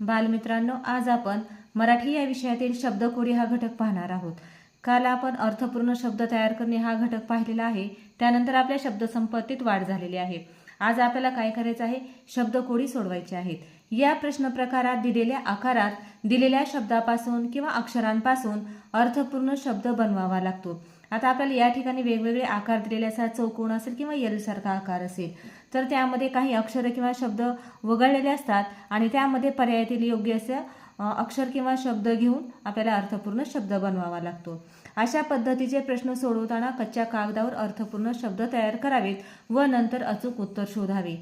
बालमित्रांनो आज आपण मराठी या विषयातील शब्दकोडी हा घटक पाहणार आहोत. काल आपण अर्थपूर्ण शब्द तयार करणे हा घटक पाहिलेला आहे. त्यानंतर आपल्या शब्दसंपत्तीत वाढ झालेली आहे. आज आपल्याला काय करायचं आहे? शब्दकोडी सोडवायचे आहेत या प्रश्न प्रकारात दिलेल्या आकारात दिलेल्या शब्दापासून किंवा अक्षरांपासून अर्थपूर्ण शब्द बनवावा लागतो. आता आपल्याला या ठिकाणी वेगवेगळे आकार दिलेले असतात चौकोन असेल किंवा एल आकार असेल. तर त्यामध्ये काही अक्षरं किंवा शब्द वगळलेले असतात आणि त्यामध्ये पर्यायातील योग्य असं अक्षर किंवा शब्द घेऊन आपल्याला अर्थपूर्ण शब्द बनवावा लागतो. अशा पद्धतीचे प्रश्न सोडवताना कच्च्या कागदावर अर्थपूर्ण शब्द तयार करावेत व नंतर अचूक उत्तर शोधावे.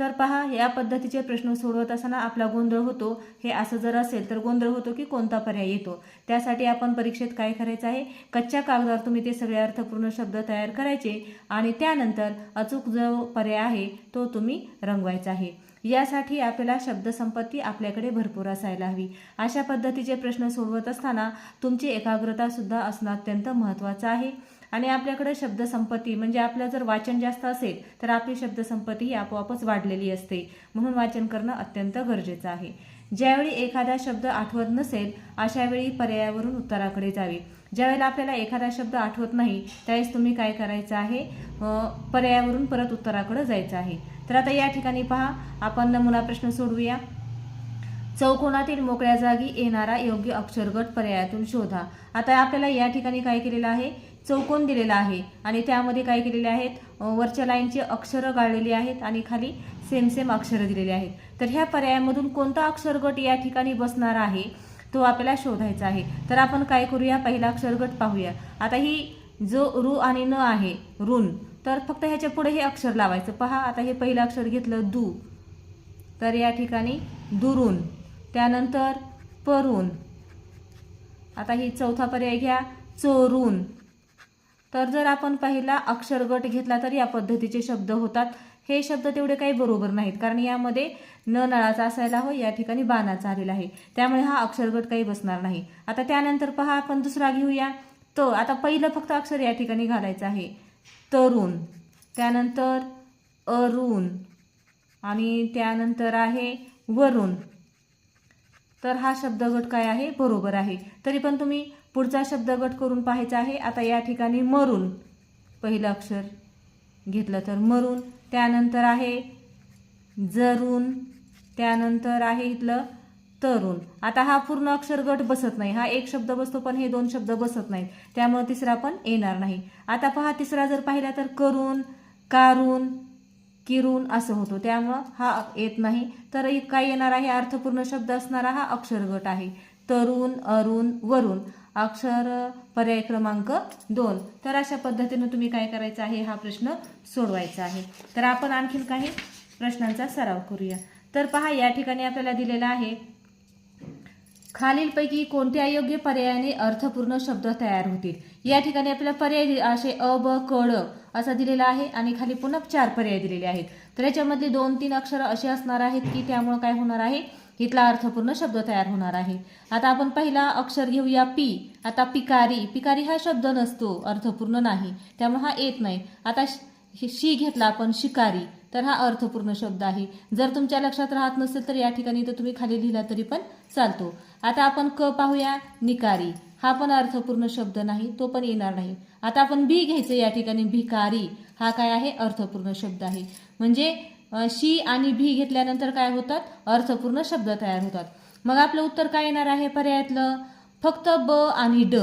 तर पहा या पद्धतीचे प्रश्न सोडवत असताना आपला गोंधळ होतो. हे असं जर असेल तर गोंधळ होतो की कोणता पर्याय येतो? त्यासाठी आपण परीक्षेत काय करायचं आहे? कच्च्या कागदावर तुम्ही ते सगळे अर्थपूर्ण शब्द तयार करायचे आणि त्यानंतर अचूक जो पर्याय आहे तो तुम्ही रंगवायचा आहे. यासाठी आपल्याला शब्दसंपत्ती आपल्याकडे भरपूर असायला हवी. अशा पद्धतीचे प्रश्न सोडवत असताना तुमची एकाग्रतासुद्धा असणं अत्यंत महत्त्वाचं आहे. आणि आपल्याकडे शब्दसंपत्ती म्हणजे आपलं जर वाचन जास्त असेल तर आपली शब्दसंपत्ती ही आपोआपच वाढलेली असते. म्हणून वाचन करणं अत्यंत गरजेचं आहे. ज्यावेळी एखादा शब्द आठवत नसेल अशा वेळी पर्यायावरून उत्तराकडे जावे. ज्यावेळेला आपल्याला एखादा शब्द आठवत नाही त्यावेळेस तुम्ही काय करायचं आहे? पर्यायावरून परत उत्तराकडे जायचं आहे. तर आता या ठिकाणी पहा आपण नमुना प्रश्न सोडवूया. चौकोनातील मोकळ्या जागी येणारा योग्य अक्षरगट पर्यायातून शोधा. आता आपल्याला या ठिकाणी काय केलेलं आहे? चौकोन दिलेला आहे. आणि त्यामध्ये काय केलेले आहेत? वरच्या लाईनची अक्षरं गाळलेली आहेत आणि खाली सेम सेम अक्षरं दिलेली आहेत. तर ह्या पर्यायामधून कोणता अक्षरगट या ठिकाणी बसणार आहे तो आपल्याला शोधायचा आहे. तर आपण काय करूया? पहिला अक्षरगट पाहूया. आता ही जो रु आणि न आहे ऋण तर फक्त ह्याच्या पुढे हे अक्षर लावायचं. पहा आता हे पहिलं अक्षर घेतलं दू. तर या ठिकाणी दुरून त्यानंतर परून. आता ही चौथा पर्याय घ्या. चोरून. तर जर आपण पहिला अक्षरगट घेतला तर या पद्धतीचे शब्द होतात. हे शब्द तेवढे काही बरोबर नाहीत कारण यामध्ये न नळाचा असायला हो या ठिकाणी बाणाचा आलेला आहे. त्यामुळे हा अक्षरगट काही बसणार नाही. आता त्यानंतर पहा आपण दुसरा घेऊया. तो आता पहिलं फक्त अक्षर या ठिकाणी घालायचं आहे. तरुण त्यानंतर अरुण आणि त्यानंतर आहे वरुण. तर हा शब्दगट काय आहे? बरोबर आहे. तरी पण तुम्ही पुढचा शब्दगट करून पाहायचा आहे. आता या ठिकाणी मरून पहिलं अक्षर घेतलं तर मरून. त्यानंतर आहे जरून. त्यानंतर आहे इथलं तरुण. आता हा पूर्ण अक्षर गट बसत नाही. हा एक शब्द बसतो पण हे दोन शब्द बसत नाहीत. त्यामुळे तिसरा पण येणार नाही. आता पहा तिसरा जर पाहिला तर करून कारून किरून असं होतो. त्यामुळं हा येत नाही. तर काय येणार आहे? अर्थपूर्ण शब्द असणारा हा अक्षर गट आहे. तरुण अरुण वरुण. अक्षर पर्याय क्रमांक दोन. तर अशा पद्धतीनं तुम्ही काय करायचं आहे? हा प्रश्न सोडवायचा आहे. तर आपण आणखीन काही प्रश्नांचा सराव करूया. तर पहा या ठिकाणी आपल्याला दिलेला आहे खालीलपैकी कोणत्या योग्य पर्यायाने अर्थपूर्ण शब्द तयार होतील? या ठिकाणी आपल्याला पर्याय दि- असे अ ब क असा दिलेला आहे आणि खाली पुन्हा चार पर्याय दिलेले आहेत. तर याच्यामधले दोन तीन अक्षरं असे असणार आहेत की त्यामुळे काय होणार आहे? इथला अर्थपूर्ण शब्द तयार होणार आहे. आता आपण पहिला अक्षर घेऊया पी. आता पिकारी. पिकारी हा शब्द नसतो अर्थपूर्ण नाही. त्यामुळे हा येत नाही. आता श- शी घेतला आपण शिकारी. तर हा अर्थपूर्ण शब्द आहे. जर तुमच्या लक्षात राहत नसेल तर या ठिकाणी तर तुम्ही खाली लिहिला तरी पण चालतो. आता आपण क पाहूया. निकारी. हा पण अर्थपूर्ण शब्द नाही तो पण येणार नाही. आता आपण बी घ्यायचं या ठिकाणी भिकारी. हा काय आहे? अर्थपूर्ण शब्द आहे. म्हणजे शी आणि भी घेतल्यानंतर काय होतात? अर्थपूर्ण शब्द तयार होतात. मग आपलं उत्तर काय येणार आहे पर्यायातलं? फक्त ब आणि ड.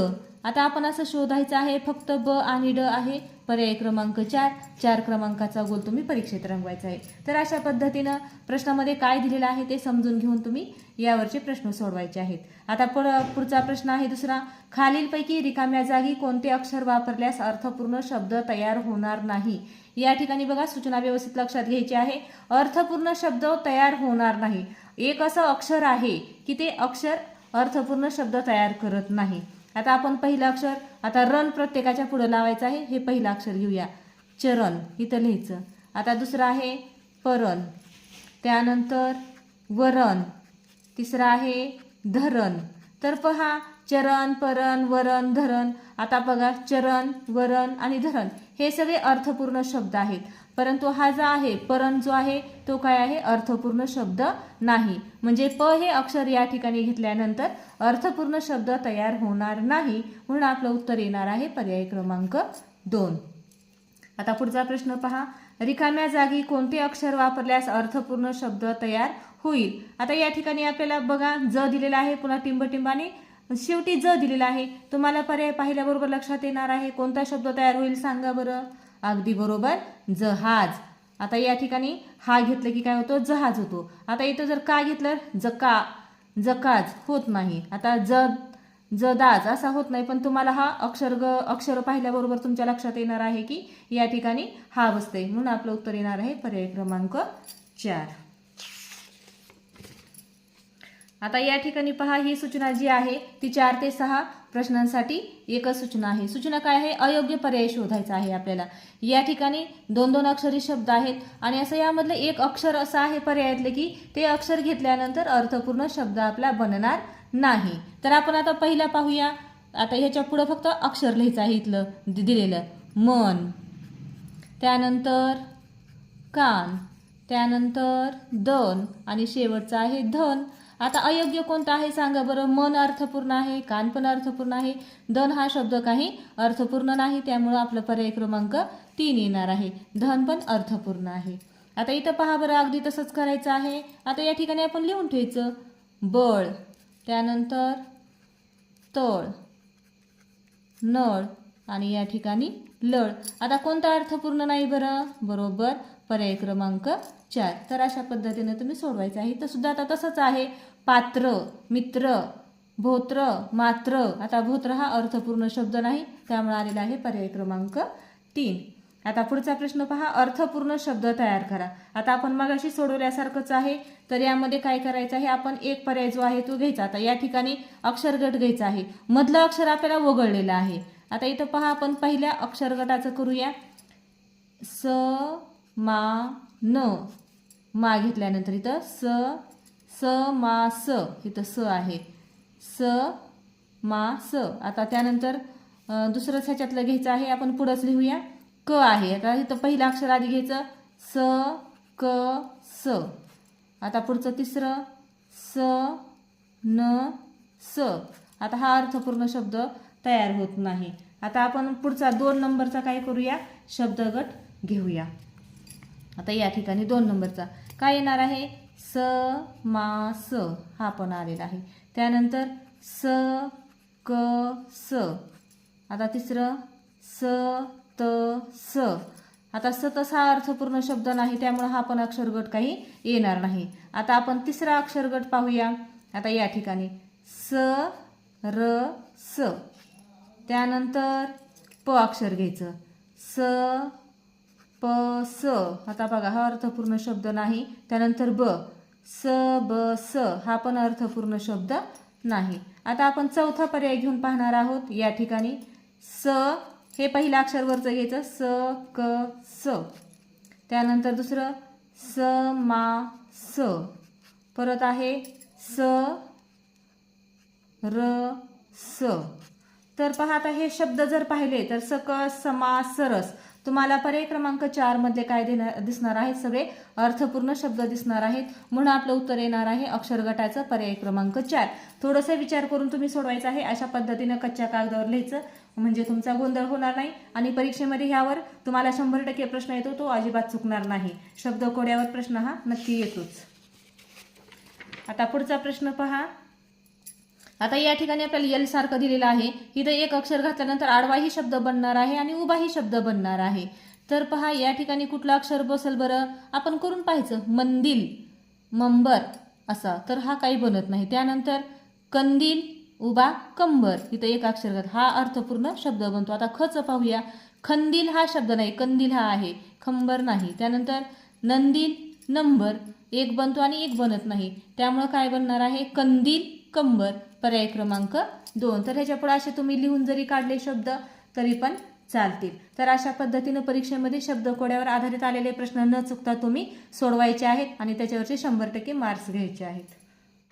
आता आपण असं शोधायचं आहे फक्त ब आणि ड आहे. पर्याय क्रमांक चार. चार क्रमांकाचा गोल तुम्ही परीक्षेत रंगवायचा आहे. तर अशा पद्धतीनं प्रश्नामध्ये काय दिलेलं आहे ते समजून घेऊन तुम्ही यावरचे प्रश्न सोडवायचे आहेत. आता पुढ पुढचा प्रश्न आहे दुसरा. खालीलपैकी रिकाम्या जागी कोणते अक्षर वापरल्यास अर्थपूर्ण शब्द तयार होणार नाही? या ठिकाणी बघा सूचना व्यवस्थित लक्षात घ्यायची आहे. अर्थपूर्ण शब्द तयार होणार नाही. एक असं अक्षर आहे की ते अक्षर अर्थपूर्ण शब्द तयार करत नाही. आता आपण पहिलं अक्षर आता रन प्रत्येकाच्या पुढं लावायचं आहे. हे पहिलं अक्षर घेऊया. चरण इथं लिहायचं. आता दुसरं आहे परण. त्यानंतर वरण. तिसरं आहे धरण. तर पहा चरण परण वरण धरण. आता बघा चरण वरण आणि धरण हे सगळे अर्थपूर्ण शब्द आहेत. परंतु हा जो आहे परण जो आहे तो काय आहे? अर्थपूर्ण शब्द नाही. म्हणजे प हे अक्षर या ठिकाणी घेतल्यानंतर अर्थपूर्ण शब्द तयार होणार नाही म्हणून आपलं उत्तर येणार आहे पर्याय क्रमांक दोन. आता पुढचा प्रश्न पहा. रिकाम्या जागी कोणते अक्षर वापरल्यास अर्थपूर्ण शब्द तयार होईल? आता या ठिकाणी आपल्याला बघा ज दिलेला आहे पुन्हा टिंबटिंबाने. शेवटी ज दिलेला आहे. तुम्हाला पर्याय पाहिल्याबरोबर लक्षात येणार आहे. कोणता शब्द तयार होईल सांगा बरं. अगदी बरोबर. जहाज. आता या ठिकाणी हा घेतलं की काय होतो? जहाज होतो. आता इथं जर का घेतलं जका जकाज होत नाही. आता ज जदाज असा होत नाही पण तुम्हाला हा अक्षर ग अक्षर पाहिल्याबरोबर तुमच्या लक्षात येणार आहे की या ठिकाणी हा बसते म्हणून आपलं उत्तर येणार आहे पर्याय क्रमांक चार. आता या ठिकाणी पहा ही सूचना जी आहे ती चार ते सहा प्रश्नांसाठी एकच सूचना आहे. सूचना काय आहे? अयोग्य पर्याय शोधायचा आहे आपल्याला. या ठिकाणी दोन दोन अक्षरी शब्द आहेत आणि असं यामधलं एक अक्षर असं आहे पर्यायातले की ते अक्षर घेतल्यानंतर अर्थपूर्ण शब्द आपला बनणार नाही. तर आपण आता पहिला पाहूया. आता ह्याच्या पुढं फक्त अक्षर लिहायचं आहे इथलं दि- दिलेलं. मन. त्यानंतर कान. त्यानंतर दन आणि शेवटचं आहे धन. आता अयोग्य कोणतं आहे सांगा बरं. मन अर्थपूर्ण आहे कान पण अर्थपूर्ण आहे धन हा शब्द काही अर्थपूर्ण नाही त्यामुळं आपलं पर्याय क्रमांक तीन येणार आहे. धन पण अर्थपूर्ण आहे. आता इथं पहा बरं अगदी तसंच करायचं आहे. आता या ठिकाणी आपण लिहून ठेवायचं. बळ त्यानंतर तळ नळ आणि या ठिकाणी लळ. आता कोणता अर्थपूर्ण नाही बरं? बरोबर. पर्याय क्रमांक चार. तर अशा पद्धतीने तुम्ही सोडवायचं आहे. तर सुद्धा आता तसंच आहे. पात्र मित्र भोत्र मात्र. आता भोत्र हा अर्थपूर्ण शब्द नाही. त्यामुळे आलेला आहे पर्याय क्रमांक तीन. आता पुढचा प्रश्न पहा. अर्थपूर्ण शब्द तयार करा. आता आपण मगाशी सोडवल्यासारखंच आहे. तर यामध्ये काय करायचं आहे? आपण एक पर्याय जो आहे तो घ्यायचा. आता या ठिकाणी अक्षरगट घ्यायचा आहे. मधलं अक्षर आपल्याला वगळलेलं आहे. आता इथं पहा आपण पहिल्या अक्षरगटाचं करूया. स मा न. मा घेतल्यानंतर इथं स स मा स. इथं स आहे. स मा स. आता त्यानंतर दुसरंच ह्याच्यातलं घ्यायचं आहे आपण पुढंच लिहूया. क आहे. आता इथं पहिलं अक्षर आधी घ्यायचं. स क स. आता पुढचं तिसरं. स न स. आता हा अर्थपूर्ण शब्द तयार होत नाही. आता आपण पुढचा दोन नंबरचा काय करूया? शब्दगट घेऊया. आता या ठिकाणी दोन नंबरचा. काय येणार आहे? स मा स. हा पण आलेला आहे. त्यानंतर स क स. आता तिसरं स त स. आता स तसा अर्थपूर्ण शब्द नाही त्यामुळे हा पण अक्षरगट काही येणार नाही. आता आपण तिसरा अक्षरगट पाहूया. आता या ठिकाणी. स र स. त्यानंतर प अक्षर घ्यायचं. स प स. आता बघा हा अर्थपूर्ण शब्द नाही. त्यानंतर ब स ब स. हा पण अर्थपूर्ण शब्द नाही. आता आपण चौथा पर्याय घेऊन पाहणार आहोत. या ठिकाणी स हे पहिलं अक्षर वरचं घ्यायचं. स क स. त्यानंतर दुसरं स मा स. परत आहे स र स. तर पहा आता हे शब्द जर पाहिले तर सकस समास सरस. तुम्हाला पर्याय क्रमांक चारमध्ये काय देणार दिसणार आहेत सगळे? अर्थपूर्ण शब्द दिसणार आहेत. म्हणून आपलं उत्तर येणार आहे अक्षर गटाचं पर्याय क्रमांक चार. थोडंसं विचार करून तुम्ही सोडवायचं आहे अशा पद्धतीनं कच्च्या कागदावर लिहायचं म्हणजे तुमचा गोंधळ होणार नाही. आणि परीक्षेमध्ये ह्यावर तुम्हाला शंभर टक्के प्रश्न येतो तो अजिबात चुकणार नाही. शब्द कोड्यावर प्रश्न हा नक्की येतोच. आता पुढचा प्रश्न पहा. आता या ठिकाणी आपल्याला यल सारखं दिलेलं आहे. इथं एक अक्षर घातल्यानंतर आडवाही शब्द बनणार आहे आणि उभाही शब्द बनणार आहे. तर पहा या ठिकाणी कुठलं अक्षर बसेल बरं? आपण करून पाहायचं. मंदिल मंबर असा. तर हा काही बनत नाही. त्यानंतर कंदील उभा कंबर. इथं एक अक्षर घात हा अर्थपूर्ण शब्द बनतो. आता खच पाहूया. खंदील हा शब्द नाही. कंदील हा आहे. खंबर नाही. त्यानंतर नंदील नंबर. एक बनतो आणि एक बनत नाही. त्यामुळं काय बनणार आहे? कंदील कंबर. पर्याय क्रमांक दोन. तर ह्याच्या पुढे असे तुम्ही लिहून जरी काढले शब्द तरी पण चालतील. तर अशा पद्धतीनं परीक्षेमध्ये शब्दकोड्यावर आधारित आलेले प्रश्न न चुकता तुम्ही सोडवायचे आहेत आणि त्याच्यावरचे शंभर टक्के मार्क्स घ्यायचे आहेत.